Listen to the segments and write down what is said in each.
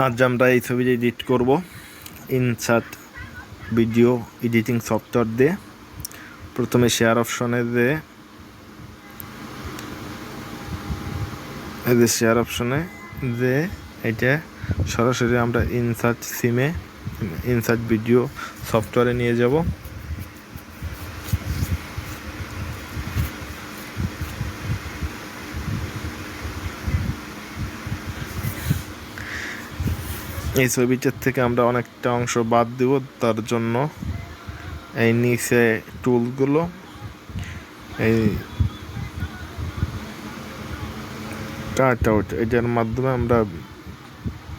আজ আমরা এই ছবিটা এডিট করব। ইনসার্ট ভিডিও এডিটিং সফটওয়্যার দিয়ে। প্রথমে শেয়ার অপশনে দিয়ে যে শেয়ার অপশনে যে এটা সরাসরি আমরা ইনসার্ট সিমে ইনসার্ট ভিডিও সফটওয়্যারে নিয়ে যাব। এই ছবিটার থেকে আমরা অনেকটা অংশ বাদ দেব, তার জন্য এই নিচে টুলগুলো, এই কাট আউট, এটার মাধ্যমে আমরা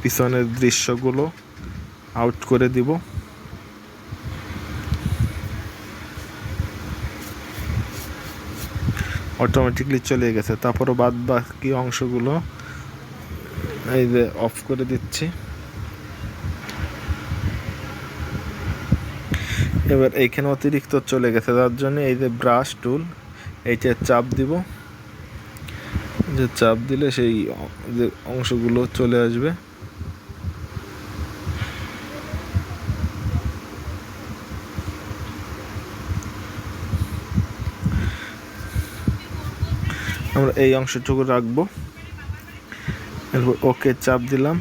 পিছনের দৃশ্যগুলো আউট করে দিব। অটোমেটিকলি চলে গেছে, তারপরও বাদ বাকি অংশগুলো এই যে অফ করে দিচ্ছি। এবার এইখানে অতিরিক্ত চলে গেছে, তার জন্য এই যে ব্রাশ টুল এইটা চাপ দিব। যে চাপ দিলে সেই যে অংশগুলো চলে আসবে। আমরা এই অংশটুকু রাখব। এরপর ওকে চাপ দিলাম।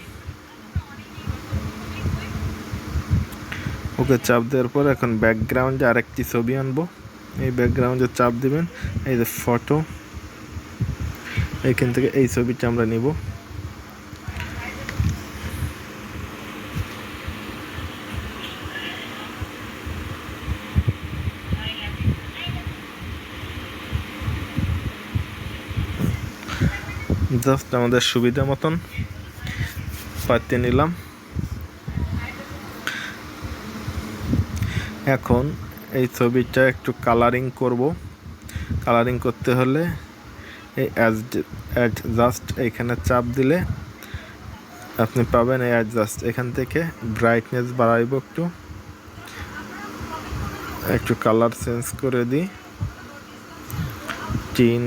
ওকে চাপ দেওয়ার পর এখন ব্যাকগ্রাউন্ডে আরেকটি ছবি আনব। এই ব্যাকগ্রাউন্ডে চাপ দিবেন, এই যে ফটো এইখান থেকে এই ছবিটা আমরা নিব। জাস্ট আমাদের সুবিধা মতন পাতে নিলাম। এখন এই ছবিটা একটু কালারিং করব। কালারিং করতে হলে এই অ্যাডজাস্ট এইখানে চাপ দিলে আপনি পাবেন এই অ্যাডজাস্ট এখান থেকে ব্রাইটনেস বাড়াইব একটু। একটু কালার চেঞ্জ করে দিই। টিন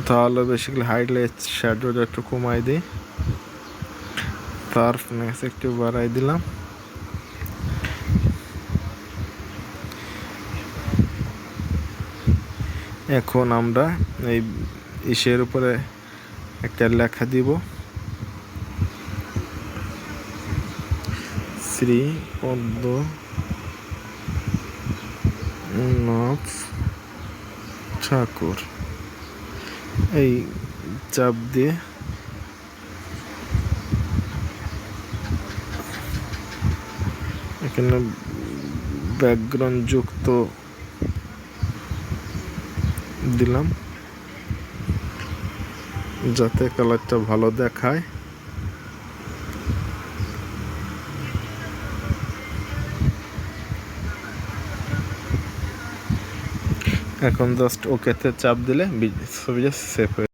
কোথাও আলো বেসিক্যালি হাইলাইট শ্যাডোটা একটু কমাই দিই। শার্পনেস একটু বাড়াই দিলাম। এখন আমরা এই ইসের উপরে একটা লেখা দিব। শ্রী পদ্ম ঠাকুর। এই চাপ দিয়ে। এখানে ব্যাকগ্রাউন্ড যুক্ত দিলাম যাতে কালারটা ভালো দেখায়। এখন জাস্ট ওকেতে চাপ দিলে ছবিটা সেভ হয়ে